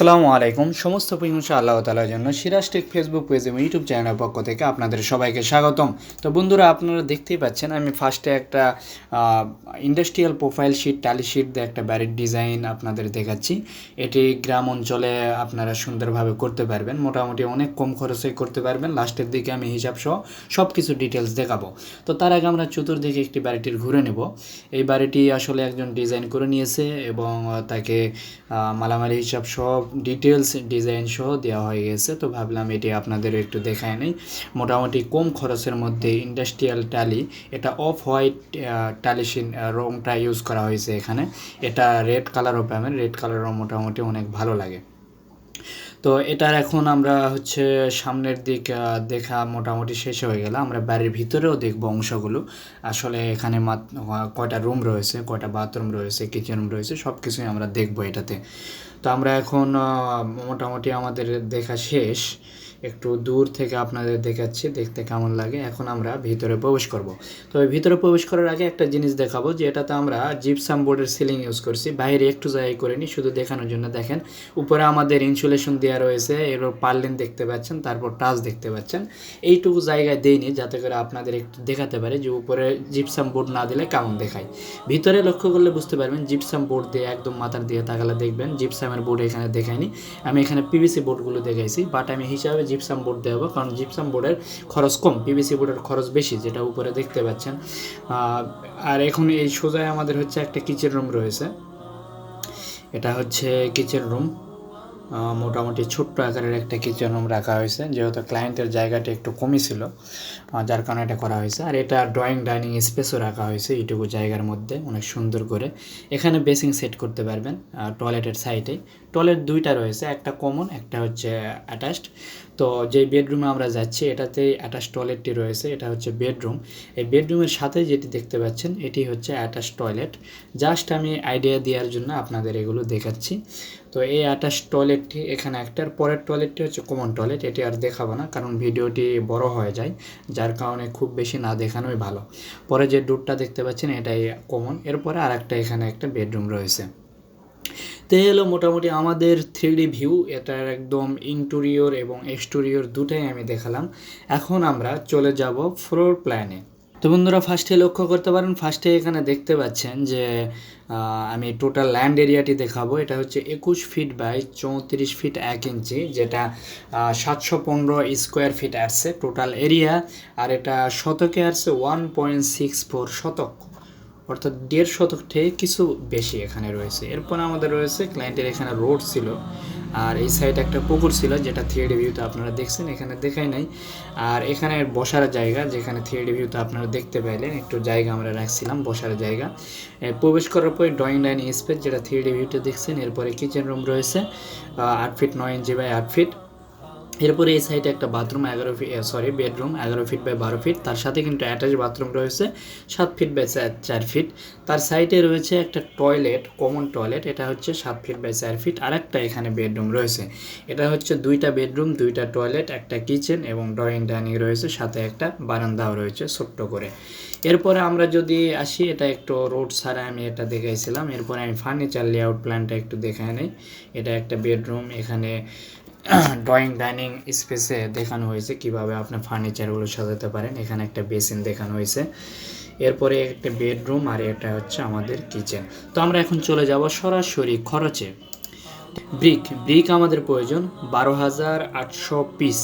আসসালামু আলাইকুম। সমস্ত প্রশংসা আল্লাহ তালার জন্য সিরাজ টেক ফেসবুক পেজ এবং ইউটিউব চ্যানেলের পক্ষ থেকে আপনাদের সবাইকে স্বাগতম। তো বন্ধুরা, আপনারা দেখতেই পাচ্ছেন আমি ফার্স্টে একটা ইন্ডাস্ট্রিয়াল প্রোফাইল শিট টালি শিট দিয়ে একটা বাড়ির ডিজাইন আপনাদের দেখাচ্ছি। এটি গ্রাম অঞ্চলে আপনারা সুন্দরভাবে করতে পারবেন। মোটামুটি অনেক কম খরচে করতে পারবেন। লাস্টের দিকে আমি হিসাব সহ সব কিছু ডিটেলস দেখাবো। তো তার আগে আমরা চতুর্দিকে একটি বাড়িটির ঘুরে নেব। এই বাড়িটি আসলে একজন ডিজাইন করে নিয়েছে এবং তাকে মালামালি হিসাব সব ডিটেলস ডিজাইন সহ দেওয়া হয়ে গেছে। তো ভাবলাম এটি আপনাদের একটু দেখায় নেই। মোটামুটি কম খরচের মধ্যে ইন্ডাস্ট্রিয়াল টালি এটা অফ হোয়াইট টালিশিন রংটা ইউজ করা হয়েছে এখানে। এটা রেড কালারও পাবেন রেড কালারও মোটামুটি অনেক ভালো লাগে। তো এটার এখন আমরা হচ্ছে সামনের দিক দেখা মোটামুটি শেষ হয়ে গেল। আমরা বাড়ির ভিতরেও দেখব অংশগুলো। আসলে এখানে কয়টা রুম রয়েছে, কয়টা বাথরুম রয়েছে কিচেন রুম রয়েছে সব কিছুই আমরা দেখব এটাতে। তো আমরা এখন মোটামুটি আমাদের দেখা শেষ। একটু দূর থেকে আপনাদের দেখাচ্ছি, দেখতে কেমন লাগে। এখন আমরা ভিতরে প্রবেশ করব। তো এই ভিতরে প্রবেশ করার আগে একটা জিনিস দেখাবো, যে এটাতে আমরা জিপসাম বোর্ডের সিলিং ইউজ করছি। বাইরে একটু জায়গায় করিনি শুধু দেখানোর জন্য। দেখেন, উপরে আমাদের ইনসুলেশন দেওয়া রয়েছে এর পার্লিন দেখতে পাচ্ছেন, তারপর টাচ দেখতে পাচ্ছেন। এইটুকু জায়গায় দেইনি, যাতে করে আপনাদের একটু দেখাতে পারে, যে উপরে জিপসাম বোর্ড না দিলে কেমন দেখায়। ভিতরে লক্ষ্য করলে বুঝতে পারবেন জিপসাম বোর্ড দিয়ে একদম মাথার দিয়ে তাকালে দেখবেন জিপসামের বোর্ড এখানে দেখাইনি আমি এখানে পিভিসি বোর্ডগুলো দেখাইছি বাট আমি হিসাবে জিপসাম বোর্ড দেবো কারণ জিপসাম বোর্ডের খরচ কম পিভিসি বোর্ডের খরচ বেশি, যেটা উপরে দেখতে পাচ্ছেন। আর এখন এই সোজায় আমাদের হচ্ছে একটা কিচেন রুম রয়েছে। এটা হচ্ছে কিচেন রুম মোটামুটি ছোট্ট আকারের একটা কিচেন রুম রাখা হয়েছে, যেহেতু ক্লায়েন্টের জায়গাটা একটু কমই ছিল যার কারণে এটা করা হয়েছে। আর এটা ড্রয়িং ডাইনিং স্পেসও রাখা হয়েছে এইটুকু জায়গার মধ্যে, অনেক সুন্দর করে। এখানে বেসিং সেট করতে পারবেন টয়লেটের সাইডে টয়লেট দুইটা রয়েছে, একটা কমন একটা হচ্ছে অ্যাটাচড তো যে বেডরুমে আমরা যাচ্ছি, এটাতে অ্যাটাচ টয়লেটটি রয়েছে, এটা হচ্ছে বেডরুম এই বেডরুমের সাথে যেটি দেখতে পাচ্ছেন, এটি হচ্ছে অ্যাটাচ টয়লেট জাস্ট আমি আইডিয়া দেওয়ার জন্য আপনাদের এগুলো দেখাচ্ছি। তো এই অ্যাটাচ টয়লেটটি এখানে একটার পরের টয়লেটটি হচ্ছে কমন টয়লেট এটি আর দেখাবো না কারণ ভিডিওটি বড় হয়ে যায়, যার কারণে খুব বেশি না দেখানোই ভালো। পরে যে ডোরটা দেখতে পাচ্ছেন এটাই কমন এরপরে আর একটা এখানে একটা বেডরুম রয়েছে। তো হলো মোটামুটি আমাদের থ্রি ভিউ এটার একদম ইন্টেরিয়র এবং এক্সটেরিয়র দুটাই আমি দেখালাম। এখন আমরা চলে যাব ফ্লোর প্ল্যানে তো বন্ধুরা ফার্স্টে লক্ষ্য করতে পারেন ফার্স্টে এখানে দেখতে পাচ্ছেন যে আমি টোটাল ল্যান্ড এরিয়াটি দেখাবো। এটা হচ্ছে একুশ ফিট বাই চৌত্রিশ ফিট এক ইঞ্চি যেটা সাতশো পনেরো স্কোয়ার ফিট আসছে টোটাল এরিয়া আর এটা শতকে আসছে ওয়ান পয়েন্ট সিক্স ফোর শতক। অর্থাৎ দেড় শতক থেকে কিছু বেশি এখানে রয়েছে। এরপর আমাদের রয়েছে ক্লায়েন্টের এখানে রোড ছিল। আর এই সাইডে একটা পুকুর ছিল, যেটা থ্রিডি ভিউতে আপনারা দেখছেন, এখানে দেখাই নাই। আর এখানে বসার জায়গা, যেখানে থ্রিডি ভিউতে আপনারা দেখতে পাইলেন, একটু জায়গা আমরা রাখছিলাম, বসার জায়গা। প্রবেশ করার পরে ড্রয়িং ডাইনিং স্পেস যেটা থ্রিডি ভিউতে দেখছেন, এরপরে কিচেন রুম রয়েছে আট ফিট নয় ইঞ্চি বাই আট ফিট এরপরে এই সাইডে একটা বাথরুম এগারো ফিট সরি বেডরুম এগারো ফিট বাই বারো ফিট তার সাথে কিন্তু অ্যাটাচ বাথরুম রয়েছে, সাত ফিট বাই চার ফিট তার সাইডে রয়েছে একটা টয়লেট কমন টয়লেট এটা হচ্ছে সাত ফিট বাই চার ফিট আর একটা এখানে বেডরুম রয়েছে। এটা হচ্ছে দুইটা বেডরুম দুইটা টয়লেট একটা কিচেন এবং ড্রয়িং ডাইনিং রয়েছে, সাথে একটা বারান্দাও রয়েছে ছোট্ট করে। এরপরে আমরা যদি আসি, এটা একটু রোড ছাড়া আমি এটা দেখাইছিলাম, এরপরে আমি ফার্নিচার লেআউট প্ল্যানটা একটু দেখাই নেই। এটা একটা বেডরুম এখানে ড্রয়িং ডাইনিং স্পেসে দেখানো হয়েছে কীভাবে আপনি ফার্নিচারগুলো সাজাতে পারেন। এখানে একটা বেসিন দেখানো হয়েছে। এরপরে একটা বেডরুম আর এটা হচ্ছে আমাদের কিচেন তো আমরা এখন চলে যাব সরাসরি খরচে। ব্রিক ব্রিক আমাদের প্রয়োজন বারো হাজার আটশো পিস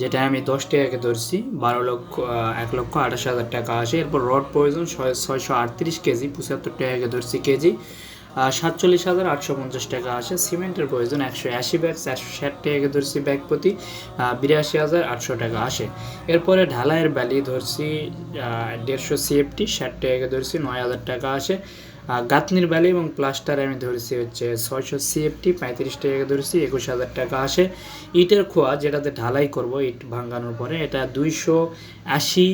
যেটা আমি দশ টাকাকে ধরছি, বারো লক্ষ এক লক্ষ আঠাশ হাজার টাকা আসে। এরপর রড প্রয়োজন ছয়, ছয়শো আটত্রিশ কেজি, পঁচাত্তর টাকাকে ধরছি কেজি। সাতচল্লিশ হাজার আটশো পঞ্চাশ টাকা আসে সিমেন্টের প্রয়োজন একশো আশি ব্যাগ, চারশো ষাট টাকাকে ধরছি ব্যাগ প্রতি বিরাশি হাজার আটশো টাকা আসে। এরপরে ঢালাইয়ের ব্যালি ধরছি দেড়শো সিএফটি, ষাট টাকাকে ধরছি, নয় হাজার টাকা আসে। গাঁথনির ব্যালি এবং প্লাস্টার আমি ধরেছি হচ্ছে ছয়শো সিএফটি, পঁয়ত্রিশ টাকা ধরেছি, একুশ হাজার টাকা আসে। ইটের খোয়া যেটাতে ঢালাই করব, ইট ভাঙানোর পরে, এটা দুইশো আশি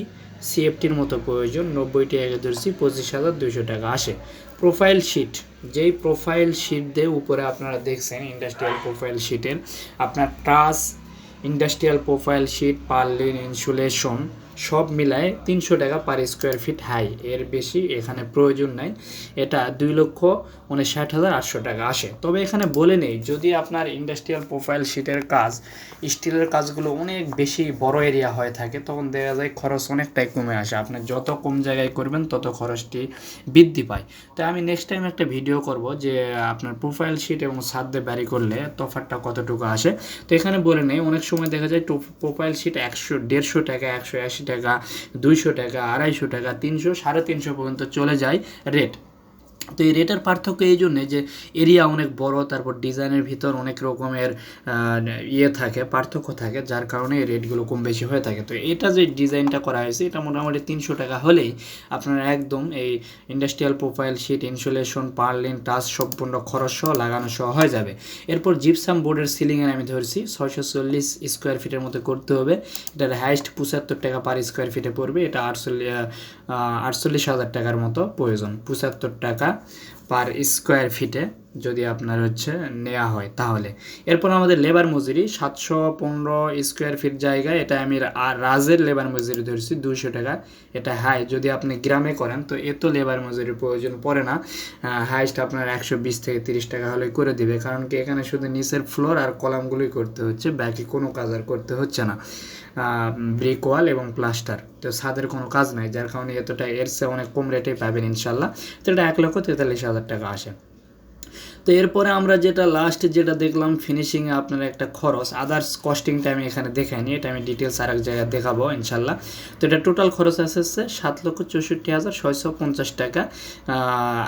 সিএফটির মতো প্রয়োজন, নব্বই টাকা ধরছি, পঁচিশ হাজার দুইশো টাকা আসে। প্রোফাইল শিট যেই প্রোফাইল শিট দিয়ে উপরে আপনারা দেখছেন ইন্ডাস্ট্রিয়াল প্রোফাইল শিটের আপনার truss industrial profile sheet purlin insulation সব মিলায় তিনশো টাকা পার স্কোয়ার ফিট হাই এর বেশি এখানে প্রয়োজন নাই। এটা দুই লক্ষ উনষাট হাজার আটশো টাকা আসে। তবে এখানে বলে নেই, যদি আপনার ইন্ডাস্ট্রিয়াল প্রোফাইল শিটের কাজ স্টিলের কাজগুলো অনেক বেশি বড় এরিয়া হয়ে থাকে, তখন দেখা যায় খরচ অনেকটাই কমে আসে। আপনি যত কম জায়গায় করবেন, তত খরচটি বৃদ্ধি পায়। তো আমি নেক্সট টাইম একটা ভিডিও করব যে, আপনার প্রোফাইল শিট এবং ছাদ দিয়ে ব্যারি করলে তফাৎটা কতটুকু আসে। তো এখানে বলে নেই, অনেক সময় দেখা যায় প্রোফাইল শিট একশো, দেড়শো টাকা, একশো আশি টাকা দুইশো টাকা আড়াইশো টাকা তিনশো সাড়ে তিনশো পর্যন্ত চলে যায় রেট। তো এই রেটের পার্থক্য এই জন্যে যে এরিয়া অনেক বড়, তারপর ডিজাইনের ভিতর অনেক রকমের ইয়ে থাকে, পার্থক্য থাকে, যার কারণে এই রেটগুলো কম বেশি হয়ে থাকে। তো এটা যে ডিজাইনটা করা হয়েছে, এটা মোটামুটি তিনশো টাকা হলেই আপনারা একদম এই industrial profile sheet insulation purlin touch সম্পূর্ণ খরচ সহ, লাগানো সহ হয়ে যাবে। এরপর জিপসাম বোর্ডের সিলিংয়ের আমি ধরছি, ছয়শো চল্লিশ স্কোয়ার ফিটের মতো করতে হবে। এটার হাইস্ট পঁচাত্তর টাকা পার স্কোয়ার ফিটে পড়বে, এটা আটচল্লিশ আটচল্লিশ হাজার টাকার মতো প্রয়োজন, পঁচাত্তর টাকা পার স্কোয়ার ফিটে যদি আপনার হচ্ছে নেওয়া হয় তাহলে। এরপর আমাদের লেবার মজুরি, সাতশো পনেরো স্কোয়ার ফিট জায়গায় এটা আমি রাজের লেবার মজুরি ধরছি, দুইশো টাকা। এটা হাই যদি আপনি গ্রামে করেন, তো এত লেবার মজুরির প্রয়োজন পড়ে না। হাইস্ট আপনার একশো বিশ থেকে তিরিশ টাকা হলে করে দিবে, কারণ কি এখানে শুধু নিচের ফ্লোর আর কলামগুলোই করতে হচ্ছে, বাকি কোনো কাজ আর করতে হচ্ছে না। ব্রিক ওয়াল এবং প্লাস্টার তো ছাদের কোনো কাজ নাই, যার কারণে এতটা এর চেয়ে অনেক কম রেটেই পাবেন ইনশাল্লাহ। তো এটা এক লক্ষ তেতাল্লিশ হাজার টাকা আসে। তো এরপরে আমরা যেটা লাস্ট যেটা দেখলাম ফিনিশিংয়ে আপনার একটা খরচ আদার্স কস্টিংটা আমি এখানে দেখাইনি, এটা আমি ডিটেলস আর এক জায়গায় দেখাবো ইনশাল্লাহ। তো এটা টোটাল খরচ আসছে সাত লক্ষ চৌষট্টি হাজার ছয়শো পঞ্চাশ টাকা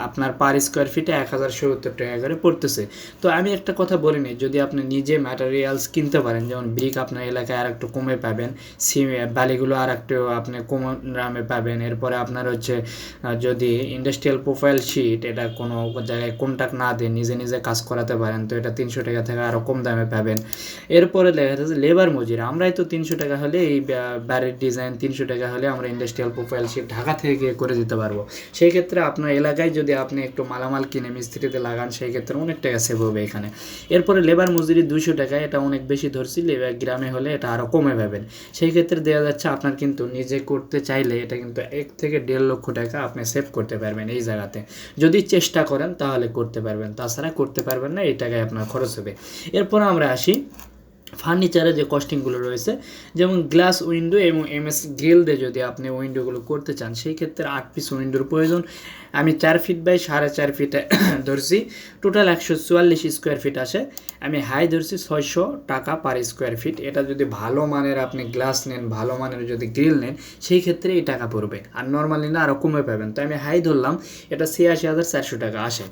আপনার পার স্কোয়ার ফিটে এক হাজার সত্তর টাকা করে পড়তেছে। তো আমি একটা কথা বলিনি যদি আপনি নিজে ম্যাটেরিয়ালস কিনতে পারেন, যেমন ব্রিক আপনার এলাকায় আর একটু কমে পাবেন, সিম, বালিগুলো আর একটু আপনি কম দামে পাবেন, এরপরে আপনার হচ্ছে যদি ইন্ডাস্ট্রিয়াল প্রোফাইল শিট এটা কোনো জায়গায় কন্ট্যাক্ট না দিয়ে নিজে নিজে কাজ করাতে পারেন, তো এটা তিনশো টাকা থেকে আরও কম দামে পাবেন। এরপরে দেখা যাচ্ছে লেবার মজুরি, আমরাই তো তিনশো টাকা হলে এই বাড়ির ডিজাইন তিনশো টাকা হলে আমরা ইন্ডাস্ট্রিয়াল প্রোফাইল শিট ঢাকা থেকে করে দিতে পারব। সেই ক্ষেত্রে আপনার এলাকায় যদি আপনি একটু মালামাল কিনে মিস্ত্রিতে লাগান, সেই ক্ষেত্রে অনেক টাকা সেভ হবে এখানে। এরপরে লেবার মজুরি দুশো টাকা, এটা অনেক বেশি ধরছি গ্রামে হলে এটা আরও কমে পাবেন। সেই ক্ষেত্রে দেওয়া যাচ্ছে আপনার কিন্তু নিজে করতে চাইলে এটা কিন্তু এক থেকে দেড় লক্ষ টাকা আপনি সেভ করতে পারবেন এই জায়গাতে। যদি চেষ্টা করেন তাহলে করতে পারবেন। তাছাড়া করতে পারবেন না, এই টাকায় আপনার খরচ হবে। এরপর আমরা আসি ফার্নিচারে যে কস্টিংগুলো রয়েছে, যেমন গ্লাস উইন্ডো এবং এমএস গ্রিল দিয়ে যদি আপনি উইন্ডোগুলো করতে চান, সেই ক্ষেত্রে আট পিস উইন্ডোর প্রয়োজন। আমি চার ফিট বাই সাড়ে চার ফিটে ধরছি। টোটাল একশো চুয়াল্লিশ স্কোয়ার ফিট আসে। আমি হাই ধরছি ছয়শো টাকা পার স্কোয়ার ফিট এটা যদি ভালো মানের আপনি গ্লাস নেন, ভালো মানের যদি গ্রিল নেন, সেই ক্ষেত্রে এই টাকা পড়বে। আর নর্মালি না আরও কমে পাবেন। তো আমি হাই ধরলাম, এটা ছিয়াশি হাজার চারশো টাকা আসে।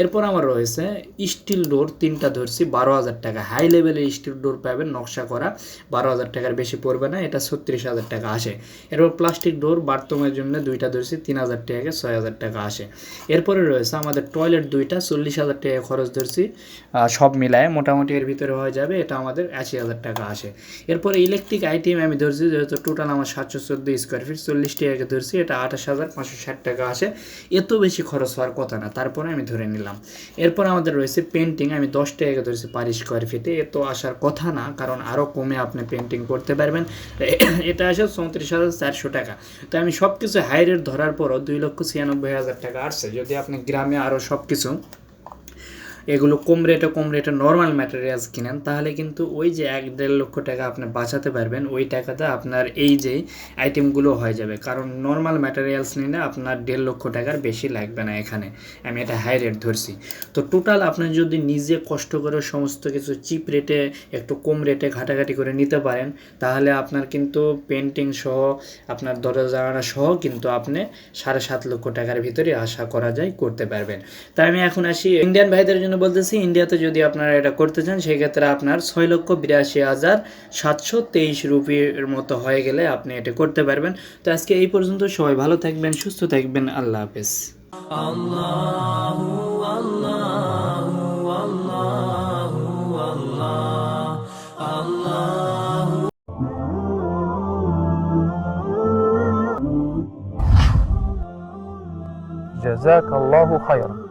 এরপর আমার রয়েছে স্টিল ডোর তিনটা ধরছি, বারো হাজার টাকা। হাই লেভেলের স্টিল ডোর পাবেন, নকশা করা। বারো হাজার টাকার বেশি পড়বে না, এটা ছত্রিশ হাজার টাকা আসে। এরপর প্লাস্টিক ডোর বাথরুমের জন্য দুইটা ধরছি, তিন হাজার টাকা ছয় হাজার টাকা আসে। এরপরে রয়েছে আমাদের টয়লেট দুইটা, চল্লিশ হাজার টাকা খরচ ধরছি সব মিলায় মোটামুটি এর ভিতরে হয়ে যাবে, এটা আমাদের আশি হাজার টাকা আসে। এরপরে ইলেকট্রিক আইটেম আমি ধরছি, যেহেতু টোটাল আমার সাতশো চোদ্দ স্কোয়ার ফিট চল্লিশ টাকা ধরছি, এটা আঠাশ হাজার পাঁচশো ষাট টাকা আসে। এত বেশি খরচ হওয়ার কথা না, তারপরে আমি ধরে নিলাম। এরপর আমাদের রয়েছে পেন্টিং আমি দশ টাকা ধরেছি পার স্কোয়ার ফিটে এত আসার কথা না, কারণ আরও কমে আপনি পেন্টিং করতে পারবেন। এটা আসে চৌত্রিশ হাজার চারশো টাকা। তো আমি সব কিছু হাই রেট ধরার পরও দুই লক্ষ ছিয়ানব্বই হাজার টাকা আসছে। যদি আপনি গ্রামে আরও সব কিছু এগুলো কম রেটে কম রেটে নর্মাল ম্যাটেরিয়ালস কিনেন, তাহলে কিন্তু ওই যে এক দেড় লক্ষ টাকা আপনি বাঁচাতে পারবেন, ওই টাকাতে আপনার এই যে আইটেমগুলো হয়ে যাবে। কারণ নর্মাল ম্যাটেরিয়ালস নিলে আপনার দেড় লক্ষ টাকার বেশি লাগবে না এখানে। আমি এটা হাই রেট ধরছি। তো টোটাল আপনি যদি নিজে কষ্ট করে সমস্ত কিছু চিপ রেটে একটু কম রেটে ঘাটাঘাটি করে নিতে পারেন, তাহলে আপনার কিন্তু পেন্টিং সহ, আপনার দরজা জানালা সহ কিন্তু আপনি সাড়ে সাত লক্ষ টাকার ভিতরে আশা করা যায় করতে পারবেন। তাই আমি এখন আসি ইন্ডিয়ান ভাইদের জন্য বলতেছি ইন্ডিয়াতে যদি আপনারা এটা করতে চান সেই ক্ষেত্রে আপনার ছয় লক্ষ বিরাশি হাজার সাতশো তেইশ রুপির মতো হয়ে গেলে আপনি এটা করতে পারবেন। তো আজকে এই পর্যন্ত সবাই ভালো থাকবেন, সুস্থ থাকবেন, আল্লাহ হাফেজ। Just জাজাক আল্লাহ খায়রান